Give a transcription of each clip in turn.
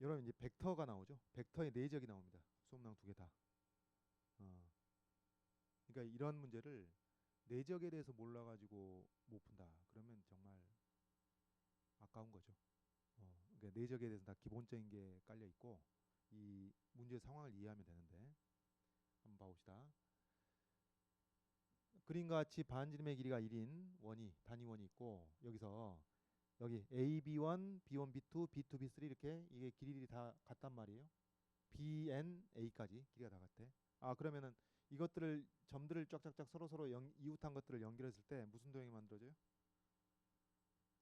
여러분 이제 벡터가 나오죠. 벡터의 내적이 나옵니다. 수업낭 두개 다. 어. 그러니까 이런 문제를 내적에 대해서 몰라가지고 못 푼다. 그러면 정말 아까운 거죠. 어. 그러니까 내적에 대해서 다 기본적인 게 깔려 있고 이 문제 상황을 이해하면 되는데 한번 봐봅시다. 그림과 같이 반지름의 길이가 1인 원이 단위 원이 있고 여기서 여기 A, B1, B1, B2, B2, B3 이렇게 이게 길이들이 다 같단 말이에요. B, N, A까지 길이가 다 같아. 아 그러면은 이것들을 점들을 쫙쫙쫙 서로 서로 연, 이웃한 것들을 연결했을 때 무슨 도형이 만들어져요?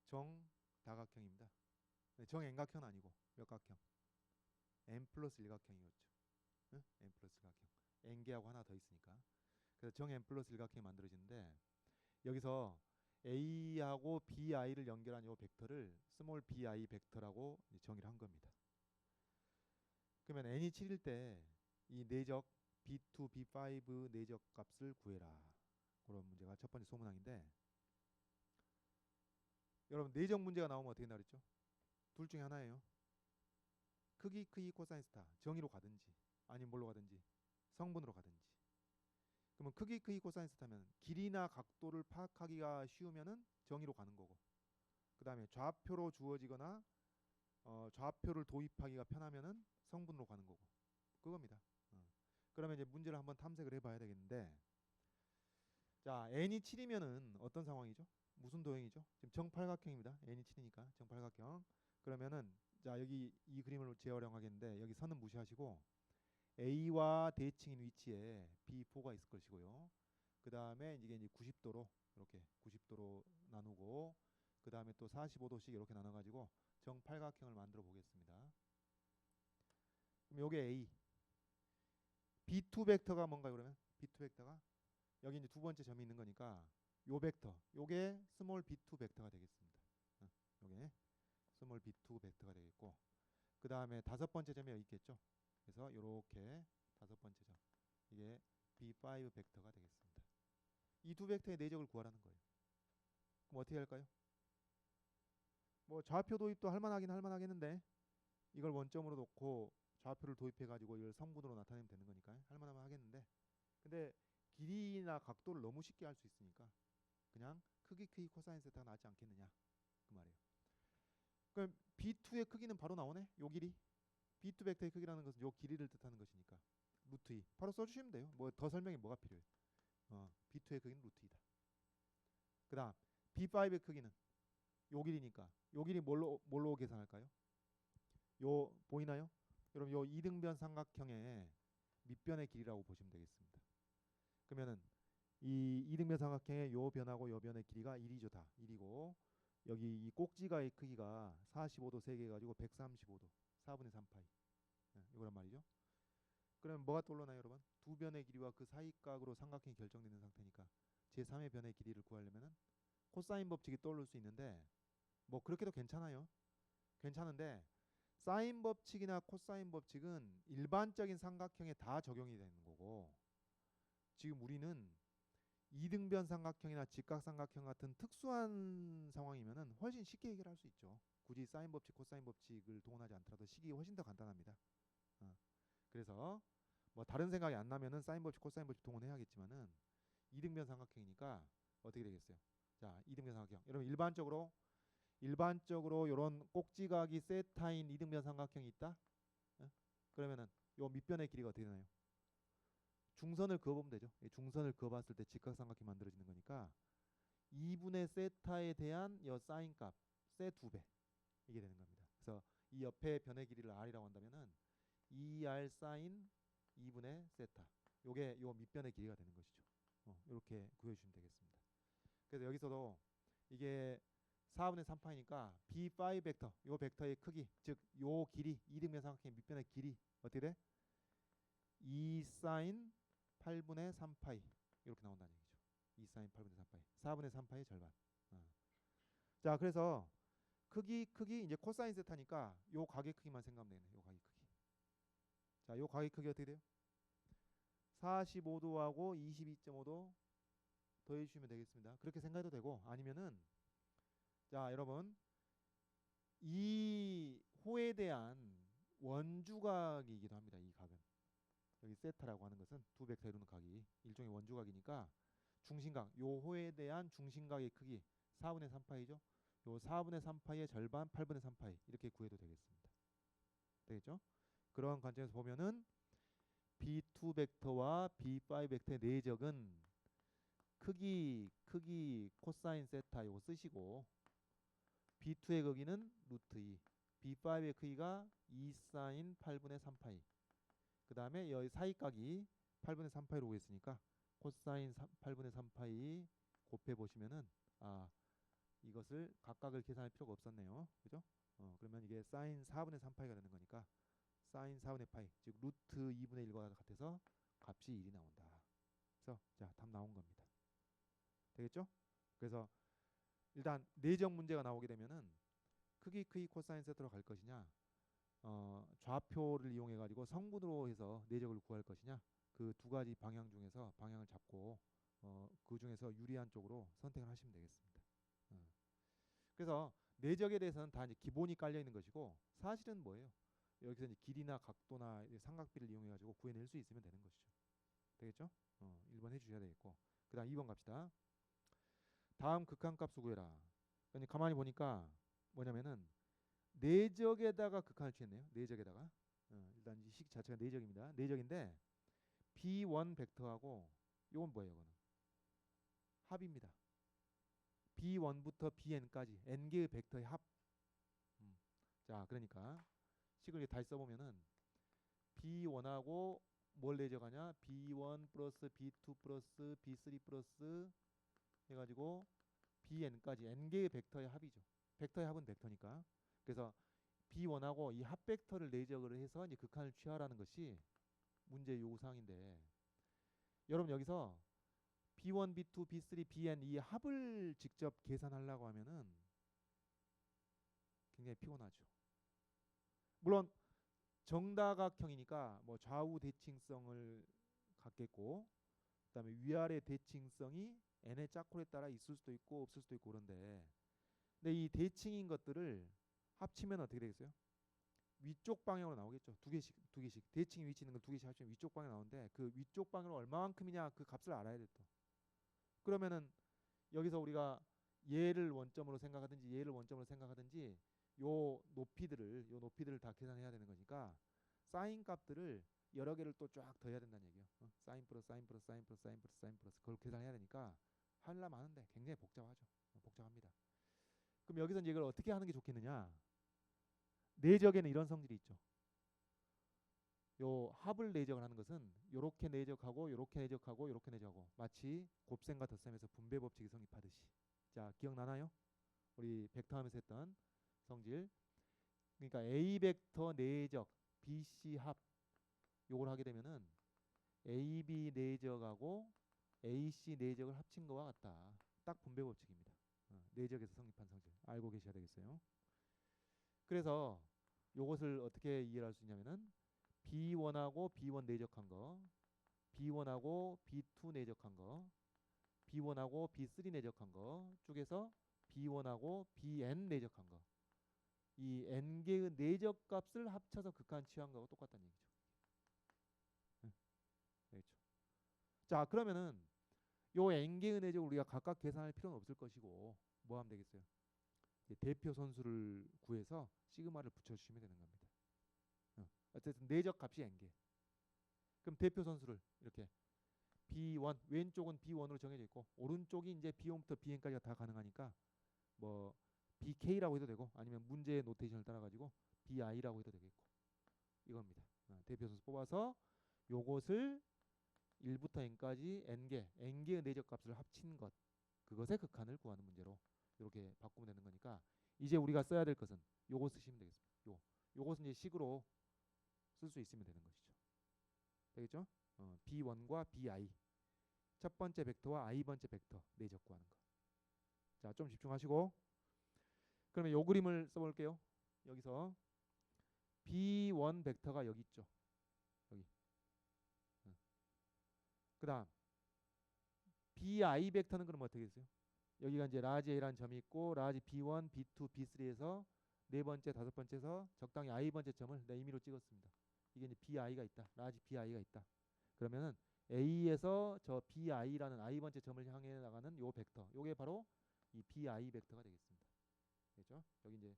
정 다각형입니다. 네, 정円각형은 아니고 몇 각형? n 플러스 1각형이었죠. 응? n 플러스 1각형. n개하고 하나 더 있으니까. 그래서 정 n 플러스 1각형이 만들어지는데 여기서 a하고 bi를 연결한 이 벡터를 스몰 bi 벡터라고 정의를 한 겁니다. 그러면 n이 7일 때 이 내적 b2, b5 내적 값을 구해라. 그런 문제가 첫 번째 소문항인데 여러분 내적 문제가 나오면 어떻게 나랬죠? 둘 중에 하나예요. 크기, 크기, 코사인 스타 정의로 가든지 아니면 뭘로 가든지 성분으로 가든지 그러면 크기, 크기, 코사인 스타면 길이나 각도를 파악하기가 쉬우면은 정의로 가는 거고 그 다음에 좌표로 주어지거나 어, 좌표를 도입하기가 편하면은 성분으로 가는 거고 그겁니다. 어. 그러면 이제 문제를 한번 탐색을 해봐야 되겠는데 자 n이 7이면은 어떤 상황이죠? 무슨 도형이죠? 지금 정팔각형입니다. n이 7이니까 정팔각형. 그러면은 자 여기 이 그림을 재활용하겠는데 여기 선은 무시하시고 A와 대칭인 위치에 B4가 있을 것이고요. 그 다음에 이게 이제 90도로 이렇게 90도로 나누고 그 다음에 또 45도씩 이렇게 나눠가지고 정팔각형을 만들어 보겠습니다. 그럼 요게 A. B2 벡터가 뭔가요 그러면? B2 벡터가 여기 이제 두 번째 점이 있는 거니까 요 벡터 요게 스몰 B2 벡터가 되겠습니다. 어, 요게 스몰 B2 벡터가 되겠고 그 다음에 다섯 번째 점이 여기 있겠죠. 그래서 이렇게 다섯 번째 점 이게 B5 벡터가 되겠습니다. 이 두 벡터의 내적을 구하라는 거예요. 그럼 어떻게 할까요? 뭐 좌표 도입도 할만하긴 할만하겠는데 이걸 원점으로 놓고 좌표를 도입해 가지고 이걸 성분으로 나타내면 되는 거니까 할만하면 하겠는데 근데 길이나 각도를 너무 쉽게 할 수 있으니까 그냥 크기 크기 코사인 세타가 낫지 않겠느냐 그 말이에요. 그럼 B2의 크기는 바로 나오네. 요 길이 B2 벡터의 크기라는 것은 요 길이를 뜻하는 것이니까 루트 2 바로 써주시면 돼요. 뭐 더 설명이 뭐가 필요해? 어, B2의 크기는 루트 2다. 그다음 B5의 크기는 요 길이니까 요 길이 뭘로 뭘로 계산할까요? 요 보이나요? 여러분 요 이등변 삼각형의 밑변의 길이라고 보시면 되겠습니다. 그러면은 이 이등변 삼각형의 요 변하고 요 변의 길이가 1이죠 다 1이고 여기 이 꼭지가의 크기가 45도 3개 가지고 135도 4분의 3파이 예, 이거란 말이죠. 그러면 뭐가 떠올라나요 여러분? 두 변의 길이와 그 사이각으로 삼각형이 결정되는 상태니까 제3의 변의 길이를 구하려면은 코사인 법칙이 떠오를 수 있는데 뭐 그렇게도 괜찮아요. 괜찮은데 사인 법칙이나 코사인 법칙은 일반적인 삼각형에 다 적용이 되는 거고 지금 우리는 이등변 삼각형이나 직각 삼각형 같은 특수한 상황이면은 훨씬 쉽게 해결할 수 있죠. 굳이 사인 법칙, 코사인 법칙을 동원하지 않더라도 식이 훨씬 더 간단합니다. 어. 그래서 뭐 다른 생각이 안 나면은 사인 법칙, 코사인 법칙 동원해야겠지만은 이등변 삼각형이니까 어떻게 되겠어요? 자, 이등변 삼각형. 여러분 일반적으로 일반적으로 이런 꼭지각이 세타인 이등변 삼각형이 있다. 어? 그러면은 요 밑변의 길이가 어떻게 되나요? 중선을 그어보면 되죠. 이 중선을 그어봤을 때 직각삼각형이 만들어지는 거니까 2분의 세타에 대한 여 사인 값, 세 두 배 이게 되는 겁니다. 그래서 이 옆에 변의 길이를 r이라고 한다면은 2r 사인 2분의 세타. 요게 요 밑변의 길이가 되는 것이죠. 어, 이렇게 구해 주시면 되겠습니다. 그래서 여기서도 이게 4분의 3파이니까 b5 벡터, 요 벡터의 크기, 즉 요 길이 이등변 삼각형의 밑변의 길이 어떻게 돼? 2 사인 8분의 3파이 이렇게 나온다는 얘기죠. 2 사인 8분의 3파이. 4분의 3파이의 절반. 어. 자, 그래서 크기 크기 이제 코사인 세타니까 요 각의 크기만 생각하면 되겠네. 요 각의 크기. 자, 요 각의 크기 어떻게 돼요? 45도하고 22.5도 더해 주시면 되겠습니다. 그렇게 생각해도 되고 아니면은 자, 여러분 이 호에 대한 원주각이기도 합니다. 이 각은 여기 세타라고 하는 것은 두 벡터 이루는 각이 일종의 원주각이니까 중심각 요 호에 대한 중심각의 크기 4분의 3파이죠. 요 4분의 3파이의 절반 8분의 3파이 이렇게 구해도 되겠습니다. 되겠죠? 그러한 관점에서 보면은 B2 벡터와 B5 벡터의 내적은 크기 크기 코사인 세타 요거 쓰시고 B2의 크기는 루트 2 B5의 크기가 2 사인 8분의 3파이 그 다음에 여기 사이각이 8분의 3파이로 오겠으니까 코사인 3, 8분의 3파이 곱해 보시면은 아 이것을 각각을 계산할 필요가 없었네요. 그죠? 어 그러면 이게 사인 4분의 3파이가 되는 거니까 사인 4분의 파이 즉 루트 2분의 1과 같아서 값이 1이 나온다. 그래서 자 답 나온 겁니다. 되겠죠? 그래서 일단 내적 문제가 나오게 되면은 크기 크기 코사인 세트로 갈 것이냐 어, 좌표를 이용해 가지고 성분으로 해서 내적을 구할 것이냐 그 두 가지 방향 중에서 방향을 잡고 어, 그 중에서 유리한 쪽으로 선택을 하시면 되겠습니다. 어. 그래서 내적에 대해서는 다 이제 기본이 깔려 있는 것이고 사실은 뭐예요? 여기서 이제 길이나 각도나 삼각비를 이용해 가지고 구해낼 수 있으면 되는 것이죠. 되겠죠? 어, 1번 해 주셔야 되겠고 그다음 2번 갑시다. 다음 극한값 수구해라. 그러니까 가만히 보니까 뭐냐면은 내적에다가 극한을 취했네요. 내적에다가 어, 일단 이 식 자체가 내적입니다. 내적인데 B1 벡터하고 이건 뭐예요? 이거는 합입니다. B1부터 BN까지 n 개의 벡터의 합. 음. 자, 그러니까 식을 다시 써보면은 B1하고 뭘 내적하냐? B1 플러스 B2 플러스 B3 플러스 해가지고 BN까지 n 개의 벡터의 합이죠. 벡터의 합은 벡터니까. 그래서 B1하고 이 합 벡터를 내적을 해서 이제 극한을 취하라는 것이 문제 요구사항인데 여러분 여기서 B1, B2, B3, BN 이 합을 직접 계산하려고 하면은 굉장히 피곤하죠. 물론 정다각형이니까 뭐 좌우 대칭성을 갖겠고 그다음에 위아래 대칭성이 n의 짝콜에 따라 있을 수도 있고 없을 수도 있고 그런데 근데 이 대칭인 것들을 합치면 어떻게 되겠어요? 위쪽 방향으로 나오겠죠. 두 개씩 두 개씩 대칭 위치 있는 걸 두 개씩 합치면 위쪽 방향 나오는데 그 위쪽 방향으로 얼마만큼이냐 그 값을 알아야 돼 또. 그러면은 여기서 우리가 얘를 원점으로 생각하든지 얘를 원점으로 생각하든지 요 높이들을 요 높이들을 다 계산해야 되는 거니까 사인 값들을 여러 개를 또 쫙 더해야 된다는 얘기예요. 어? 사인 플러스 사인 플러스 사인 플러스 사인 플러스 사인 플러스 그걸 계산해야 되니까 할라 많은데 굉장히 복잡하죠. 어, 복잡합니다. 그럼 여기서 이제 이걸 어떻게 하는 게 좋겠느냐? 내적에는 이런 성질이 있죠. 요 합을 내적을 하는 것은 요렇게 내적하고 요렇게 내적하고 요렇게 내적하고 마치 곱셈과 덧셈에서 분배 법칙이 성립하듯이. 자, 기억나나요? 우리 벡터 하면서 했던 성질. 그러니까 A 벡터 내적 BC 합 요걸 하게 되면은 AB 내적하고 AC 내적을 합친 거와 같다. 딱 분배 법칙입니다. 어, 내적에서 성립한 성질 알고 계셔야 되겠어요. 그래서 요것을 어떻게 이해할 수 있냐면은 B1하고 B1 내적한 거, B1하고 B2 내적한 거, B1하고 B3 내적한 거 쪽에서 B1하고 BN 내적한 거. 이 n 개의 내적 값을 합쳐서 극한 취한 거하고 똑같다는 얘기죠. 네. 그렇죠. 자, 그러면은 요 n 개의 내적을 우리가 각각 계산할 필요는 없을 것이고 뭐 하면 되겠어요? 대표 선수를 구해서 시그마를 붙여주시면 되는 겁니다. 어. 어쨌든 내적 값이 n개. 그럼 대표 선수를 이렇게 B1 왼쪽은 B1으로 정해져 있고 오른쪽이 이제 B1부터 BN까지가 다 가능하니까 뭐 BK라고 해도 되고 아니면 문제의 노테이션을 따라 가지고 BI라고 해도 되겠고 이겁니다. 어, 대표 선수 뽑아서 요것을 1부터 n까지 n개, n개의 내적 값을 합친 것 그것의 극한을 구하는 문제로 이렇게 바꾸면 되는 거니까 이제 우리가 써야 될 것은 요거 쓰시면 되겠습니다. 요 요것은 이제 식으로 쓸 수 있으면 되는 것이죠. 되겠죠? 어, B1과 BI 첫 번째 벡터와 i 번째 벡터 내적 구하는 거. 자, 좀 집중하시고 그러면 요 그림을 써 볼게요. 여기서 B1 벡터가 여기 있죠. 여기. 어. 그다음 BI 벡터는 그럼 어떻게 됐어요? 여기가 이제 라지 A라는 점이 있고 라지 B1, B2, B3에서 네 번째, 다섯 번째에서 적당히 i 번째 점을 내 임의로 찍었습니다. 이게 이제 bi가 있다. 라지 bi가 있다. 그러면은 a에서 저 bi라는 i 번째 점을 향해 나가는 요 벡터. 요게 바로 이 bi 벡터가 되겠습니다. 되겠죠? 여기 이제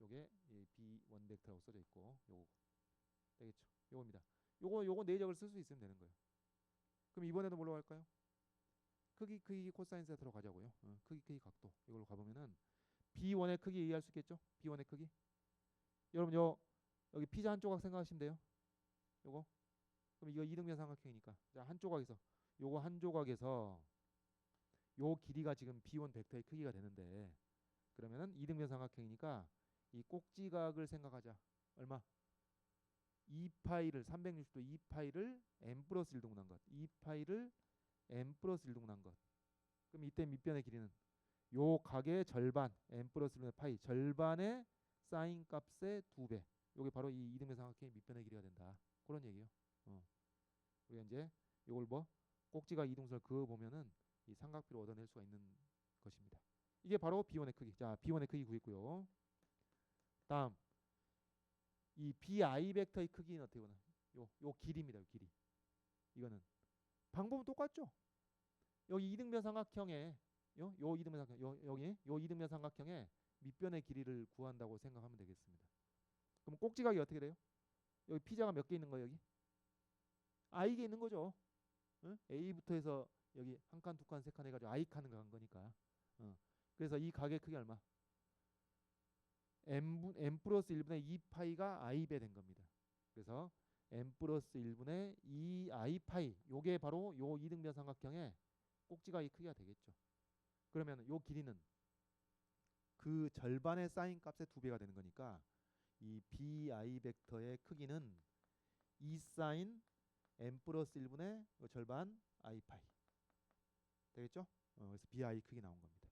요게 이 b1 벡터라고 써져 있고 요거 되겠죠? 요겁니다. 요거 요거 내적을 쓸 수 있으면 되는 거예요. 그럼 이번에도 뭘로 갈까요? 크기 크기 코사인 세타로 가자고요. 어, 크기 크기 각도 이걸로 가보면은 b1의 크기 이해할 수 있겠죠? b1의 크기. 여러분 요 여기 피자 한 조각 생각하시면 돼요. 요거. 그럼 이거 이등변 삼각형이니까 자, 한 조각에서 요거 한 조각에서 요 길이가 지금 b1 벡터의 크기가 되는데 그러면은 이등변 삼각형이니까 이 꼭지각을 생각하자. 얼마? 2파이를 360도 2파이를 n 플러스 1 동난 것. 2파이를 n 플러스 1 동난 것. 그럼 이때 밑변의 길이는 요 각의 절반 n 플러스 1의 파이 절반의 사인 값의 두 배. 요게 바로 이 이등변 삼각형의 밑변의 길이가 된다. 그런 얘기예요. 어. 우리가 이제 요걸 뭐 꼭지가 이동설 그어 보면은 이 삼각비를 얻어낼 수가 있는 것입니다. 이게 바로 B1의 크기. 자, B1의 크기 구했고요. 다음 이 BI 벡터의 크기는 어떻게 보나? 요, 요 길이입니다. 요 길이. 이거는 방법은 똑같죠. 여기 이등변 삼각형에 요, 요 이등변 삼각형 요, 여기 요 이등변 삼각형에 밑변의 길이를 구한다고 생각하면 되겠습니다. 그럼 꼭지각이 어떻게 돼요? 여기 피자가 몇 개 있는 거예요, 여기? i개 있는 거죠. 응? A부터 해서 여기 한 칸, 두 칸, 세 칸 해가지고 i 칸을 간 거니까. 어. 그래서 이 각의 크기 얼마? m, m 플러스 1분의 2파이가 i배 된 겁니다. 그래서 m 플러스 1분의 2i 파이 요게 바로 요 이등변 삼각형의 꼭지각의 크기가 되겠죠. 그러면 요 길이는 그 절반의 사인 값의 두 배가 되는 거니까 이 bi 벡터의 크기는 2 사인 m 플러스 1분의 요 절반 i 파이 되겠죠? 어, 그래서 bi 크기 나온 겁니다.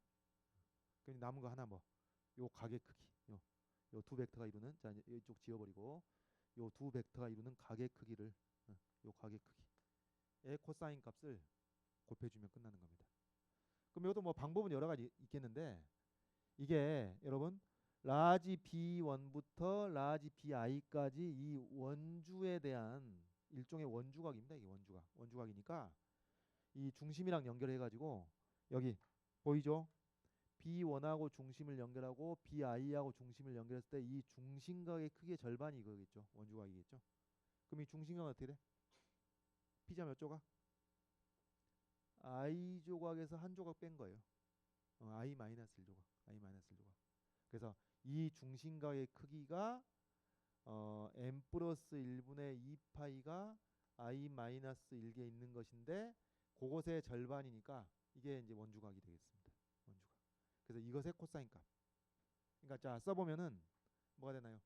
그럼 남은 거 하나 뭐요 각의 크기 요 요 두 벡터가 이루는 자 이쪽 지워버리고 요 두 벡터가 이루는 각의 크기를 어, 요 각의 크기의 코사인 값을 곱해주면 끝나는 겁니다. 그럼 이것도 뭐 방법은 여러 가지 있겠는데 이게 여러분 라지 B1부터 라지 BI까지 이 원주에 대한 일종의 원주각입니다. 이게 원주각. 원주각이니까 이 중심이랑 연결해 가지고 여기 보이죠? B1하고 중심을 연결하고 BI하고 중심을 연결했을 때 이 중심각의 크기의 절반이 이거겠죠. 원주각이겠죠. 그럼 이 중심각은 어떻게 돼? 피자 몇 조각? I 조각에서 한 조각 뺀 거예요. 어, I 마이너스 1 조각. I 마이너스 1 조각. 그래서 이 중심각의 크기가 어, m 플러스 1분의 2 파이가 i 마이너스 1개 있는 것인데 그것의 절반이니까 이게 이제 원주각이 되겠습니다. 원주각. 그래서 이것의 코사인 값. 그러니까 자 써보면은 뭐가 되나요?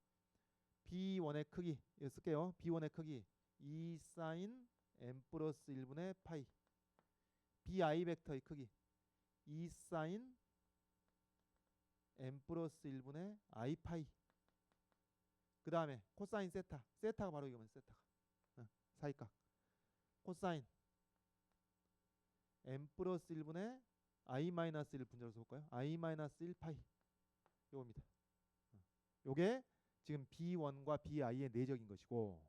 b1의 크기 이거 쓸게요. b1의 크기 2 사인 m 플러스 1분의 파이 bi 벡터의 크기. 2 사인 m 플러스 1분의 i 파이. 그 다음에 코사인 세타. 세타가 바로 이거면 세타가. 어, 사이각 코사인 m 플러스 1분의 i 마이너스 1 분자로 써볼까요? i 마이너스 1 파이. 요겁니다. 어, 요게 지금 b1과 bi의 내적인 것이고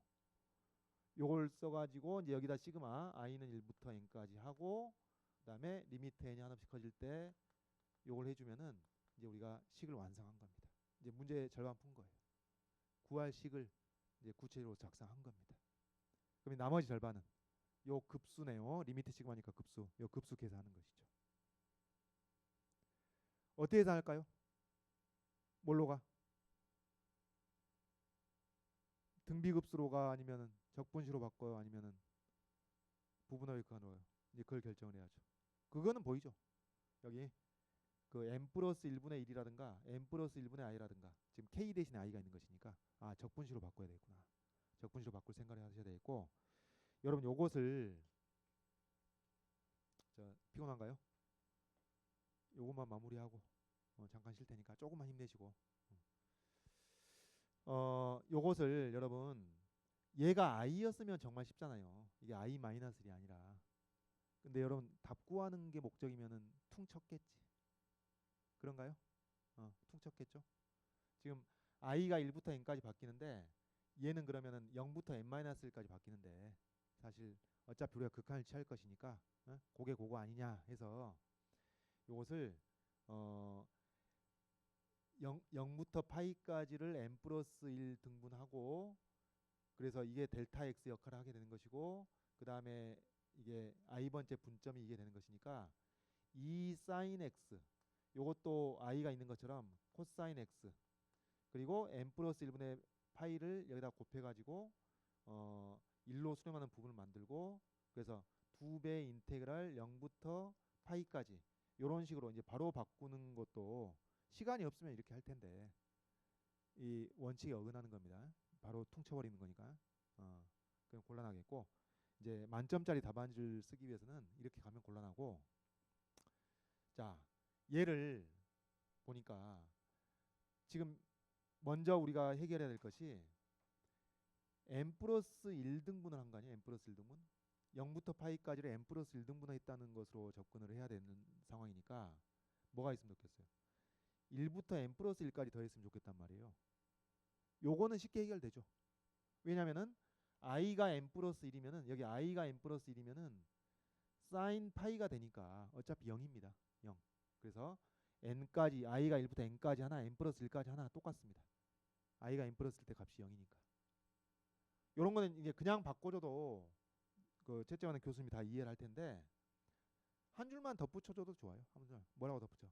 요걸 써가지고 이제 여기다 시그마 i는 1부터 n까지 하고 그다음에 리미트 n이 하나씩 커질 때 요걸 해주면은 이제 우리가 식을 완성한 겁니다. 이제 문제 절반 푼 거예요. 구할 식을 이제 구체적으로 작성한 겁니다. 그럼 나머지 절반은 요 급수네요. 리미트 시그마니까 급수. 요 급수 계산하는 것이죠. 어떻게 계산할까요? 뭘로 가? 등비급수로 가 아니면은 적분시로 바꿔요 아니면은 부분하위크로 이제 그걸 결정을 해야죠. 그거는 보이죠. 여기 그 m 플러스 1분의 1이라든가 m 플러스 1분의 i라든가 지금 k 대신에 i가 있는 것이니까 아 적분시로 바꿔야 되겠구나. 적분시로 바꿀 생각을 하셔야 되겠고 여러분 요것을 저 피곤한가요? 요것만 마무리하고 어, 잠깐 쉴 테니까 조금만 힘내시고 어 요것을 여러분 얘가 i였으면 정말 쉽잖아요. 이게 i 마이너스 1이 아니라 근데 여러분 답 구하는 게 목적이면은 퉁 쳤겠지. 그런가요? 어, 퉁 쳤겠죠. 지금 i가 1부터 n까지 바뀌는데 얘는 그러면은 0부터 n-1까지 바뀌는데 사실 어차피 우리가 극한을 취할 것이니까 어? 그게 그거 아니냐 해서 이것을 어 0, 0부터 파이까지를 n 플러스 1 등분하고 그래서 이게 델타 x 역할을 하게 되는 것이고 그 다음에 이게 i 번째 분점이 이게 되는 것이니까 2 사인 x 요것도 i가 있는 것처럼 코사인 x 그리고 n 플러스 1분의 파이를 여기다 곱해가지고 어 1로 수렴하는 부분을 만들고 그래서 두 배 인테그랄 0부터 파이까지 요런 식으로 이제 바로 바꾸는 것도 시간이 없으면 이렇게 할 텐데 이 원칙에 어긋나는 겁니다. 바로 퉁쳐버리는 거니까 어 그럼 곤란하겠고 이제 만점짜리 답안지를 쓰기 위해서는 이렇게 가면 곤란하고 자 얘를 보니까 지금 먼저 우리가 해결해야 될 것이 n 플러스 1등분을 한 거 아니에요? n 플러스 1등분 0부터 파이까지를 n 플러스 1등분을 했다는 것으로 접근을 해야 되는 상황이니까 뭐가 있으면 좋겠어요? 1부터 n 플러스 1까지 더했으면 좋겠단 말이에요. 요거는 쉽게 해결되죠. 왜냐면은 i가 n 플러스 1이면은 여기 i가 n 플러스 1이면은 사인 파이가 되니까 어차피 0입니다. 0. 그래서 n까지 i가 1부터 n까지 하나 n 플러스 1까지 하나 똑같습니다. i가 n 플러스 1 때 값이 0이니까. 요런 거는 이제 그냥 바꿔줘도 그 채점하는 교수님이 다 이해를 할 텐데 한 줄만 덧붙여줘도 좋아요. 한 줄. 뭐라고 덧붙여?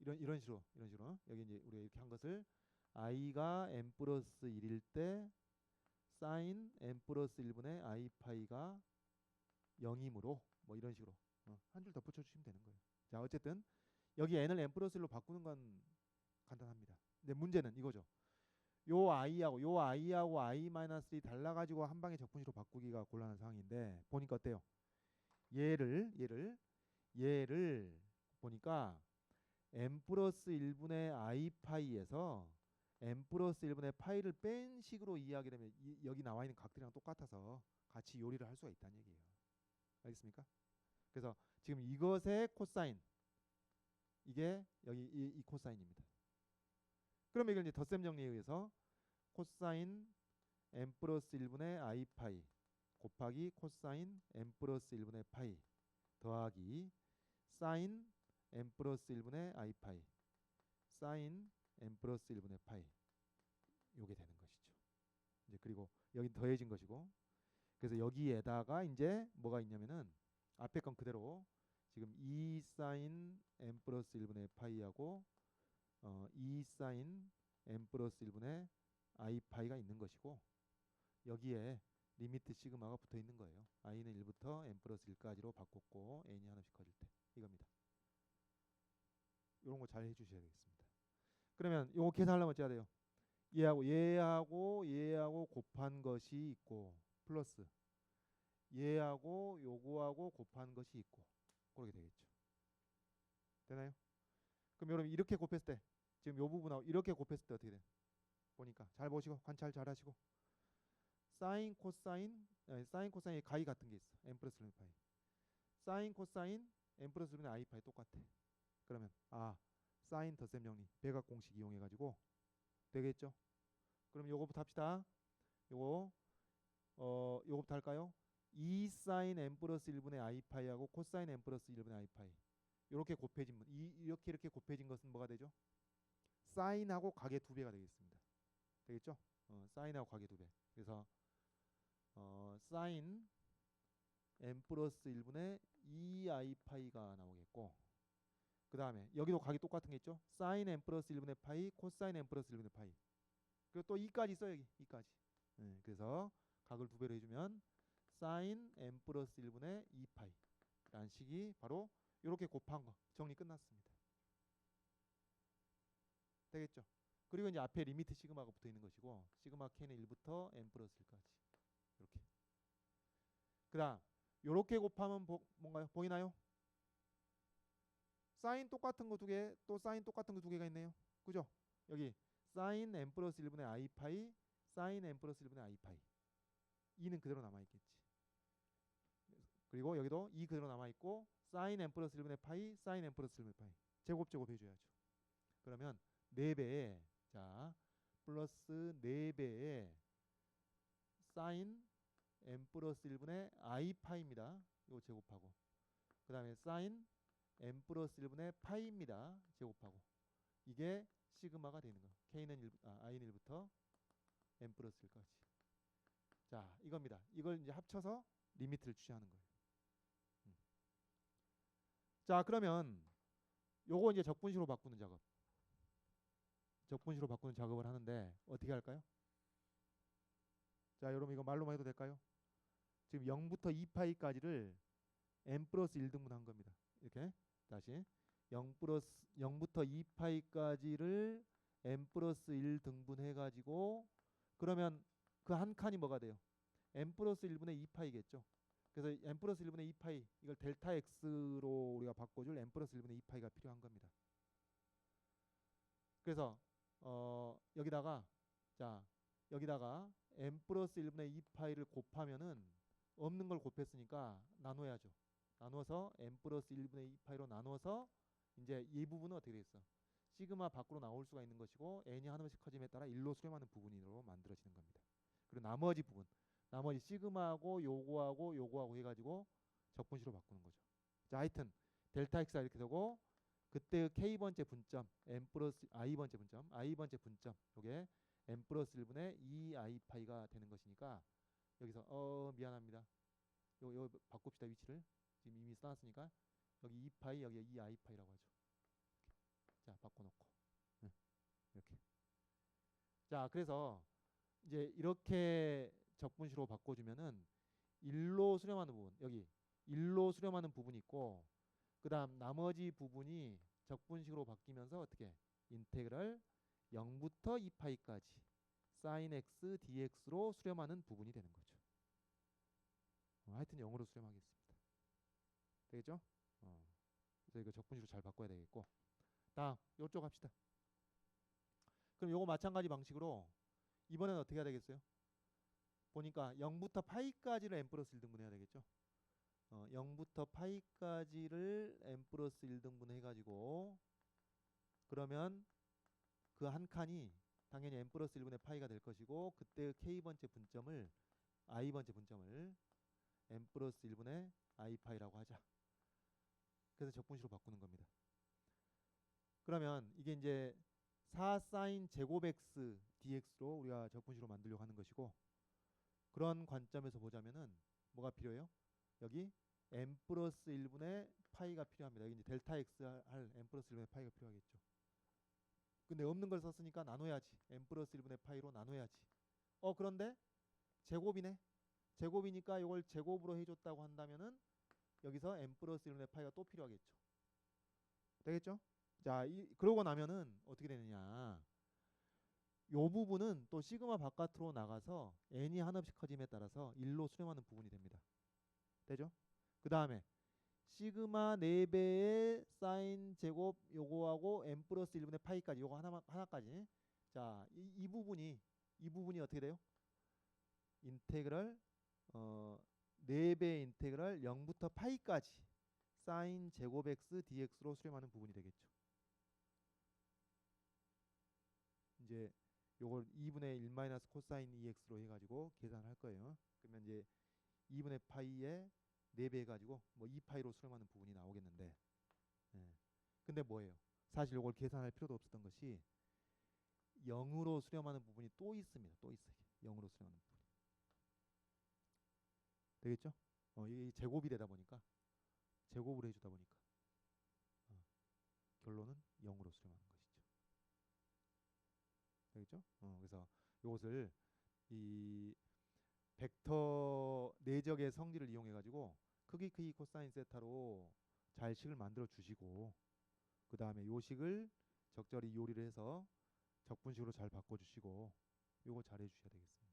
이런 이런 식으로 이런 식으로 여기 이제 우리가 이렇게 한 것을 i가 n 플러스 1일 때 사인 n 플러스 1분의 i 파이가 0이므로 뭐 이런 식으로 어, 한줄 덧붙여 주시면 되는 거예요. 자 어쨌든 여기 n을 n 플러스 1로 바꾸는 건 간단합니다. 근데 문제는 이거죠. 요 i하고 요 i하고 i 마이너스 1 달라 가지고 한 방에 적분시로 바꾸기가 곤란한 상황인데 보니까 어때요? 얘를 얘를 얘를 보니까 n 플러스 1분의 i 파이에서 n 플러스 1분의 파이를 뺀 식으로 이해하게 되면 이, 여기 나와 있는 각들이랑 똑같아서 같이 요리를 할 수가 있다는 얘기예요. 알겠습니까? 그래서 지금 이것의 코사인 이게 여기 이, 이 코사인입니다. 그럼 이걸 이제 덧셈 정리에 의해서 코사인 n 플러스 1분의 i 파이 곱하기 코사인 n 플러스 1분의 파이 더하기 사인 n 플러스 1분의 i 파이 사인 n 플러스 1분의 파이 요게 되는 것이죠. 이제 그리고 여기 더해진 것이고 그래서 여기에다가 이제 뭐가 있냐면은 앞에 건 그대로 지금 2 사인 n 플러스 1분의 파이하고 어, 2 사인 n 플러스 1분의 i 파이가 있는 것이고 여기에 리미트 시그마가 붙어 있는 거예요. i는 1부터 n 플러스 1까지로 바꿨고 n이 하나씩 커질 때 이겁니다. 이런 거 잘 해주셔야 되겠습니다. 그러면 요거 계산하려면 어찌 해야 돼요? 얘하고 얘하고 얘하고 곱한 것이 있고 플러스 얘하고 요거하고 곱한 것이 있고 그렇게 되겠죠. 되나요? 그럼 여러분 이렇게 곱했을 때 지금 요 부분하고 이렇게 곱했을 때 어떻게 돼? 보니까 잘 보시고 관찰 잘 하시고 사인 코사인 아니, 사인 코사인의 가이 같은 게 있어. n 플러스 1 파이. 사인 코사인 n 플러스 1의 i 파이 똑같아. 그러면 아 사인 덧셈 정리 배각 공식 이용해 가지고 되겠죠? 그럼 요거부터 합시다. 요거 어 요거부터 할까요? 2 사인 n 플러스 1분의 i 파이하고 코사인 n 플러스 1분의 i 파이 이렇게 곱해진 이 이렇게 이렇게 곱해진 것은 뭐가 되죠? 사인하고 각의 두 배가 되겠습니다. 되겠죠? 어, 사인하고 각의 두 배. 그래서 어, 사인 n 플러스 1분의 2i 파이가 나오겠고 그 다음에 여기도 각이 똑같은 게 있죠? 사인 n 플러스 1분의 파이, 코사인 n 플러스 1분의 파이. 그리고 또 2까지 있어요 여기 2까지. 네, 그래서 각을 두 배로 해주면 사인 n 플러스 1분의 2파이 라는 식이 바로 이렇게 곱한 거 정리 끝났습니다. 되겠죠? 그리고 이제 앞에 리미트 시그마가 붙어 있는 것이고 시그마 k는 1부터 n 플러스 1까지 이렇게. 그 다음 요렇게 곱하면 보, 뭔가요? 보이나요? 사인 똑같은 거 두 개, 또 사인 똑같은 거 두 개가 있네요. 그죠? 여기 사인 n 플러스 1분의 i 파이, 사인 n 플러스 1분의 i 파이. 2는 그대로 남아 있겠지. 그리고 여기도 2 그대로 남아 있고 사인 n 플러스 1분의 파이, 사인 n 플러스 1분의 파이. 제곱 제곱 해 줘야죠. 그러면 4배에 자, 플러스 4배의 사인 n 플러스 1분의 i 파입니다. 이거 제곱하고 그 다음에 사인 n 플러스 1분의 파이입니다. 제곱하고 이게 시그마가 되는 거. k는 1, 아, i는 1부터 n 플러스 1까지. 자 이겁니다. 이걸 이제 합쳐서 리미트를 취하는 거예요. 음. 자 그러면 요거 이제 적분식으로 바꾸는 작업. 적분식으로 바꾸는 작업을 하는데 어떻게 할까요? 자 여러분 이거 말로만 해도 될까요? 지금 0부터 2파이까지를 n 플러스 1등분 한 겁니다. 이렇게 다시 0 플러스 0부터 2파이까지를 n 플러스 1 등분해 가지고 그러면 그 한 칸이 뭐가 돼요? n 플러스 1분의 2파이겠죠. 그래서 n 플러스 1분의 2파이 이걸 델타 x로 우리가 바꿔줄 n 플러스 1분의 2파이가 필요한 겁니다. 그래서 어 여기다가 자 여기다가 n 플러스 1분의 2파이를 곱하면은 없는 걸 곱했으니까 나눠야죠. 나눠서 n 플러스 1분의 2파이로 나눠서 이제 이 부분은 어떻게 되겠어? 시그마 밖으로 나올 수가 있는 것이고 n이 하나씩 커짐에 따라 1로 수렴하는 부분으로 만들어지는 겁니다. 그리고 나머지 부분, 나머지 시그마하고 요거하고 요거하고 해가지고 적분식으로 바꾸는 거죠. 자, 하여튼 델타 x가 이렇게 되고 그때 k 번째 분점 n 플러스 i 번째 분점 i 번째 분점 요게 n 플러스 1분의 2i 파이가 되는 것이니까 여기서 어 미안합니다. 요 요 바꿉시다 위치를 지금 이미 써놨으니까 여기 2파이 여기 2i 파이라고 하죠. 자 바꿔놓고 응, 이렇게 자 그래서 이제 이렇게 적분식으로 바꿔주면은 1로 수렴하는 부분 여기 1로 수렴하는 부분이 있고 그 다음 나머지 부분이 적분식으로 바뀌면서 어떻게 인테그랄 0부터 2파이까지 sin x dx로 수렴하는 부분이 되는 거죠. 어, 하여튼 0으로 수렴하겠습니다. 되겠죠? 어. 그래서 이거 적분식으로 잘 바꿔야 되겠고 다음 요쪽 합시다. 그럼 요거 마찬가지 방식으로 이번에는 어떻게 해야 되겠어요? 보니까 0부터 파이까지를 n 플러스 1등분 해야 되겠죠? 어, 0부터 파이까지를 n 플러스 1등분 해가지고 그러면 그 한 칸이 당연히 n 플러스 1분의 파이가 될 것이고 그때 k 번째 분점을 i 번째 분점을 n 플러스 1분의 i 파이라고 하자. 그래서 적분식으로 바꾸는 겁니다. 그러면 이게 이제 4 사인 제곱 x dx로 우리가 적분식으로 만들려고 하는 것이고 그런 관점에서 보자면은 뭐가 필요해요? 여기 n 플러스 1분의 파이가 필요합니다. 여기 이제 델타 x 할 n 플러스 1분의 파이가 필요하겠죠. 근데 없는 걸 썼으니까 나눠야지. n 플러스 1분의 파이로 나눠야지. 어 그런데 제곱이네. 제곱이니까 이걸 제곱으로 해줬다고 한다면은 여기서 n 플러스 1분의 파이가 또 필요하겠죠. 되겠죠? 자, 이, 그러고 나면은 어떻게 되느냐? 요 부분은 또 시그마 바깥으로 나가서 n이 한없이 커짐에 따라서 1로 수렴하는 부분이 됩니다. 되죠? 그 다음에 시그마 4배의 사인 제곱 요거하고 n 플러스 1분의 파이까지 요거 하나 하나까지 자, 이, 이 부분이 이 부분이 어떻게 돼요? 인테그랄 어 4배의 인테그랄 0부터 파이까지 사인 제곱 x dx로 수렴하는 부분이 되겠죠. 이제 요걸 2분의 1 마이너스 코사인 2x로 해가지고 계산할 거예요. 그러면 이제 2분의 파이에 4배 해가지고 뭐 2파이로 수렴하는 부분이 나오겠는데 예. 근데 뭐예요? 사실 요걸 계산할 필요도 없었던 것이 0으로 수렴하는 부분이 또 있습니다. 또 있어요. 0으로 수렴하는 부분이. 되겠죠? 어, 이게 제곱이 되다 보니까 제곱을 해주다 보니까 어, 결론은 0으로 수렴하는 것이죠. 되겠죠? 어, 그래서 이것을 이 벡터 내적의 성질을 이용해 가지고 크기 크기 코사인 세타로 잘 식을 만들어 주시고 그 다음에 요 식을 적절히 요리를 해서 적분식으로 잘 바꿔 주시고 요거 잘 해주셔야 되겠습니다.